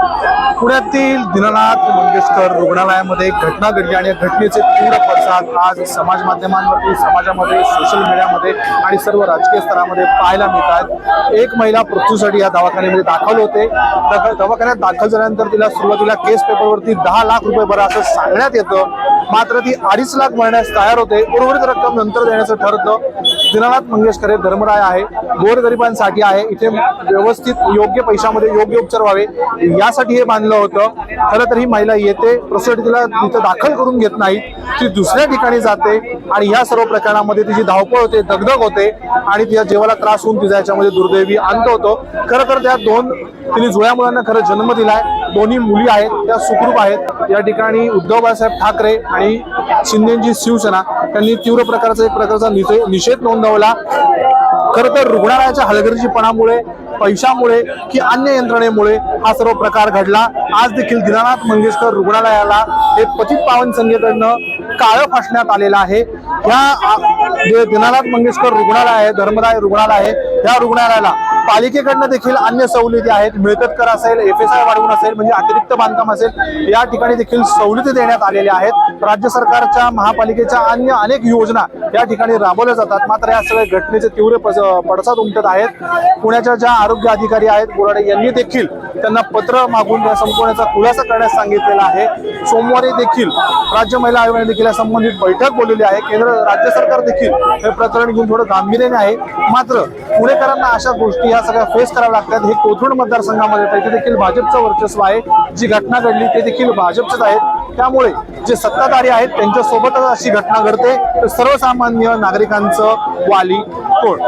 पुण्यातील दिनानाथ मंगेशकर रुग्णालयामध्ये एक घटना घडली आणि या घटनेचे तीव्र पडसाद आज समाज माध्यमांवरती समाजामध्ये सोशल मीडियामध्ये आणि सर्व राजकीय स्तरामध्ये पाहायला मिळतात एक महिला मृत्यूसाठी या दवाखान्यामध्ये दाखल होते. दख- दवाखान्यात दाखल झाल्यानंतर तिला सुरुवातीला केस पेपरवरती दहा लाख रुपये भरा असं सांगण्यात येतं. मात्र ती अडीच लाख भरण्यास तयार होते. उर्वरित रक्कम नंतर देण्याचं ठरतं. दिनानाथ मंगेशकर हे धर्मराय आहे. गोरगरिबांसाठी आहे. इथे व्यवस्थित योग्य पैशामध्ये योग्य उपचार व्हावे. यासाठी हे बांधलं होतं. खरं तर ही महिला येते प्रोसेड तिथं दाखल करून घेत नाही ती दुसऱ्या ठिकाणी जाते आणि या सर्व प्रकरणामध्ये तिची धावपळ होते दगदग होते आणि तिच्या जीवाला त्रास होऊन तिचा याच्यामध्ये दुर्दैवी अंत होतो. खरं तर त्या दोन तिने जुळ्या मुलांना खरं जन्म दिलाय. दोन्ही मुली आहेत त्या सुखरूप आहेत. या ठिकाणी उद्धव बाळासाहेब ठाकरे आणि शिंदेची शिवसेना त्यांनी तीव्र प्रकारचा एक प्रकारचा निषेध नोंदवला. खरं तर रुग्णालयाच्या हलगर्जीपणामुळे पैशामुळे की अन्य यंत्रणेमुळे हा सर्व प्रकार घडला. आज देखील दीनानाथ मंगेशकर रुग्णालयाला हे पतित पावन संघेकडनं काळं फासण्यात आलेलं आहे. ह्या जे दीनानाथ मंगेशकर रुग्णालय आहे धर्मराय रुग्णालय आहे या रुग्णालयाला पालिकेकडनं देखील अन्य सवलती आहेत. मिळकत कर असेल एफ एस आय वाढवून असेल म्हणजे अतिरिक्त बांधकाम असेल या ठिकाणी देखील सवलती देण्यात आलेल्या आहेत. राज्य सरकारच्या महापालिकेच्या अन्य अनेक योजना या ठिकाणी राबवल्या जातात. मात्र या सगळ्या घटनेचे तीव्र पडसाद उमटत आहेत. पुण्याच्या ज्या आरोग्य अधिकारी आहेत बोराडे यांनी देखील त्यांना पत्र मागून संपवण्याचा खुलासा करण्यास सांगितलेला आहे. सोमवारी देखील राज्य महिला आयोगाने देखील या संबंधित बैठक बोललेली आहे. केंद्र राज्य सरकार देखील हे प्रकरण घेऊन थोडं गांभीर्याने आहे. मात्र पुणेकरांना अशा गोष्टी ह्या सगळ्या फेस कराव्या लागतात. हे कोथरूड मतदारसंघामध्ये येतं. इथे देखील भाजपचं वर्चस्व आहे. जी घटना घडली ते देखील भाजपचेच आहेत. त्यामुळे जे सत्ताधारी आहेत त्यांच्यासोबतच अशी घटना घडते. तर सर्वसामान्य नागरिकांचं वाली कोण?